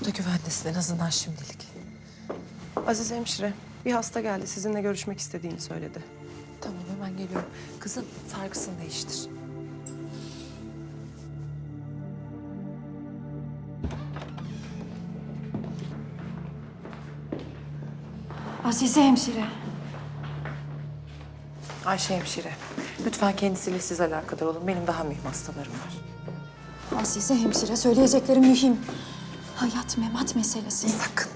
Burada güvendesin en azından şimdilik. Aziz hemşire, bir hasta geldi. Sizinle görüşmek istediğini söyledi. Tamam hemen geliyorum. Kızım sargısını değiştir. Azize hemşire. Ayşe hemşire. Lütfen kendisiyle siz alakadar olun. Benim daha mühim hastalarım var. Azize hemşire söyleyeceklerim mühim. Hayat memat meselesi. Sakın,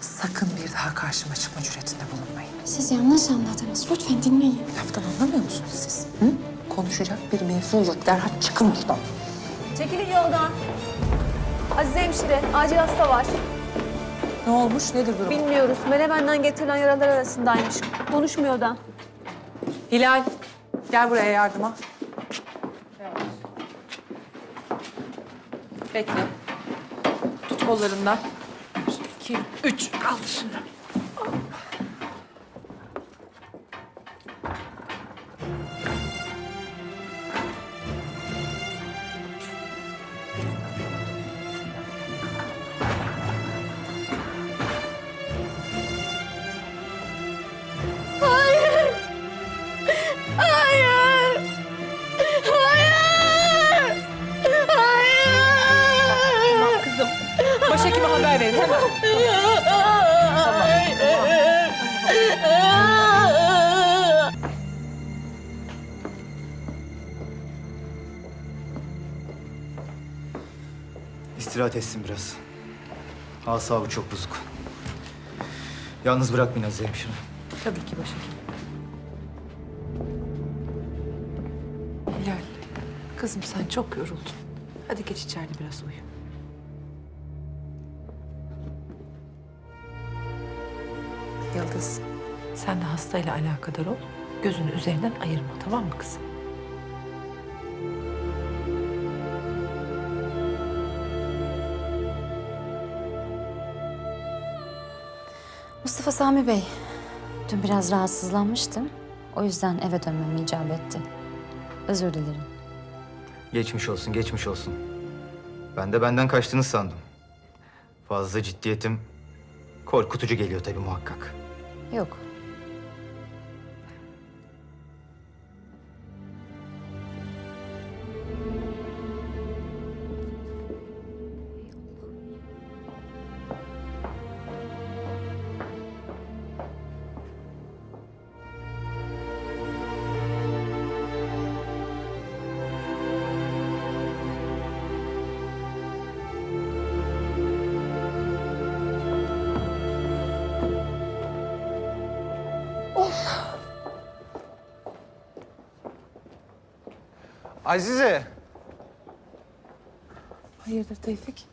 sakın bir daha karşıma çıkma cüretinde bulunmayın. Siz yanlış anladınız. Lütfen dinleyin. Laftan anlamıyor musunuz siz? Hı? Konuşacak bir mevzu yok. Derhal çıkın buradan. Çekilin yoldan. Azize hemşire, acil hasta var. Ne olmuş? Nedir durum? Bilmiyoruz. Menemen'den getirilen yaralar arasındaymış. Konuşmuyor da. Hilal, gel buraya yardıma. Bekle. Kollarından. İki, üç. Kaldır şimdi. İstirahat etsin biraz. Asabı çok bozuk. Yalnız bırakmayın Azize hemşire. Tabii ki başhekim. Hilal, kızım sen çok yoruldun. Hadi geç içeride biraz uyu. Yıldız, sen de hastayla alakadar ol. Gözünü üzerinden ayırma, tamam mı kızım? Mustafa Sami Bey, dün biraz rahatsızlanmıştım. O yüzden eve dönmem icap etti. Özür dilerim. Geçmiş olsun, geçmiş olsun. Ben de benden kaçtınız sandım. Fazla ciddiyetim korkutucu geliyor tabii muhakkak. Yok, Azize. Hayırdır Tevfik?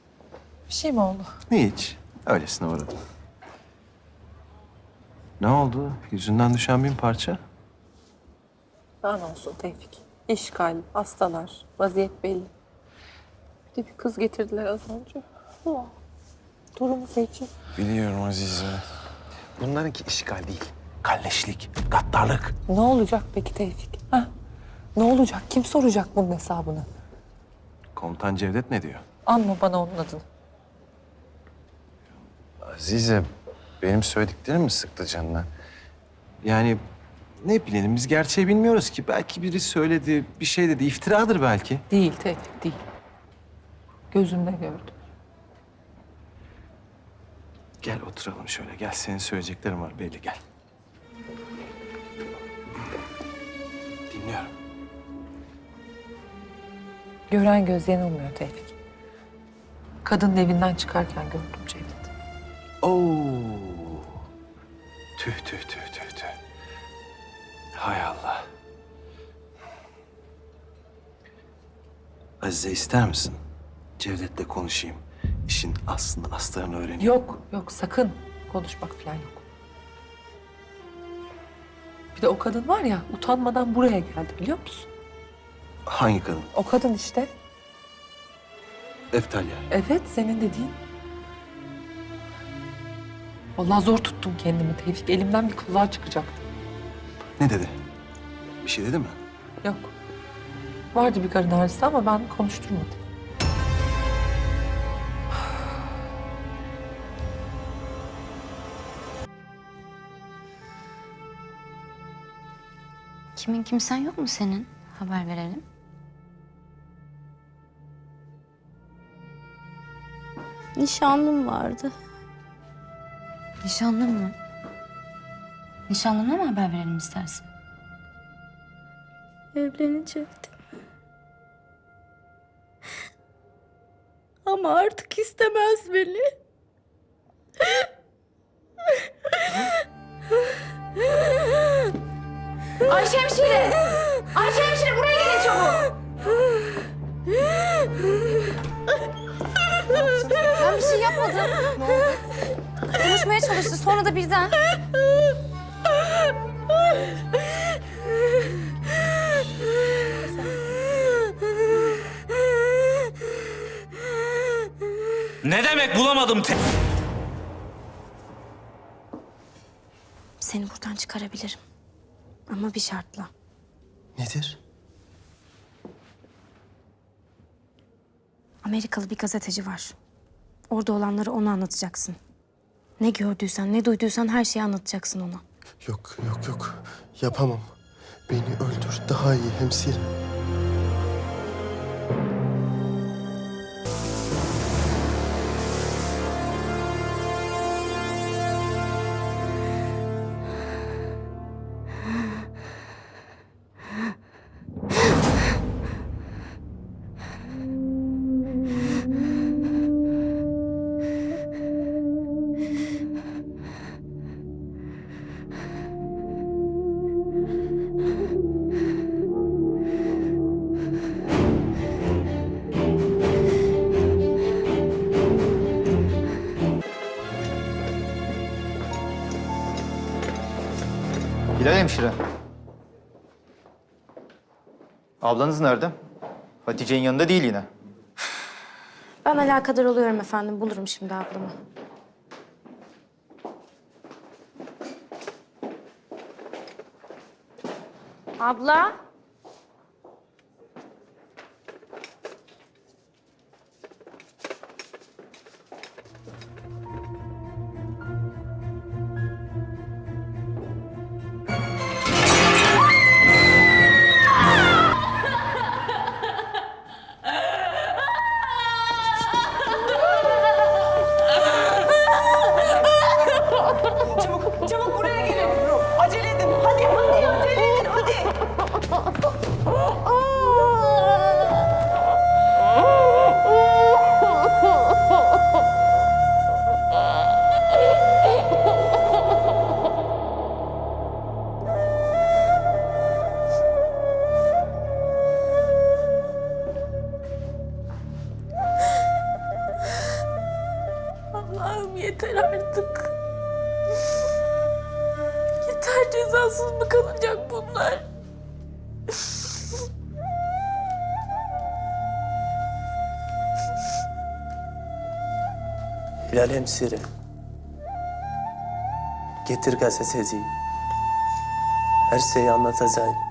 Bir şey mi oldu? Hiç. Öylesine uğradım. Ne oldu? Yüzünden düşen bin parça. Daha ne olsun Tevfik? İşgal, hastalar, vaziyet belli. Bir de bir kız getirdiler az önce. Oh. Durumu feci. Biliyorum Azize. Bunlarınki işgal değil. Kalleşlik, gaddarlık. Ne olacak peki Tevfik? Ha? Ne olacak? Kim soracak bunun hesabını? Komutan Cevdet ne diyor? Anma bana onun adını. Azize, benim söylediklerim mi sıktı canına? Yani ne bilelim biz gerçeği bilmiyoruz ki. Belki biri söyledi, bir şey dedi. İftiradır belki. Değil Tevfik, değil. Gözümle gördüm. Gel oturalım şöyle. Gel senin söyleyeceklerin var belli gel. Dinliyorum. Gören göz yanılmıyor Tevfik. Kadının evinden çıkarken gördüm Cevdet. Oo. Tüh tüh tüh tüh tüh. Hay Allah. Azize ister misin? Cevdet'le konuşayım. İşin aslını astarını öğreneyim. Yok, yok sakın konuşmak falan yok. Bir de o kadın var ya utanmadan buraya geldi biliyor musun? Hangi kadın? O kadın işte. Eftalya. Evet, senin dediğin. Vallahi zor tuttum kendimi Tevfik. Elimden bir kulağa çıkacaktı. Ne dedi? Bir şey dedi mi? Yok. Vardı bir karın ağrısı ama ben konuşturmadım. Kimin kimsen yok mu senin? Haber verelim. Nişanlım vardı. Nişanlın mı? Nişanlına mı haber verelim istersin? Evlenecektim. Ama artık istemez beni. Ayşe hemşire! Ayşe Ne oldu? Konuşmaya çalıştı sonra da birden. Ne demek bulamadım te... Seni buradan çıkarabilirim. Ama bir şartla. Nedir? Amerikalı bir gazeteci var. Orada olanları ona anlatacaksın. Ne gördüysen, ne duyduysan her şeyi anlatacaksın ona. Yok yok yok. Yapamam. Beni öldür daha iyi hemşire. Hilal hemşire. Ablanız nerede? Hatice'nin yanında değil yine. Ben alakadar oluyorum efendim. Bulurum şimdi ablamı. Abla. Allah'ım yeter artık. Yeter cezasız mı kalacak bunlar? Hilal hemşire. Getir gazeteciyi. Her şeyi anlatacağım.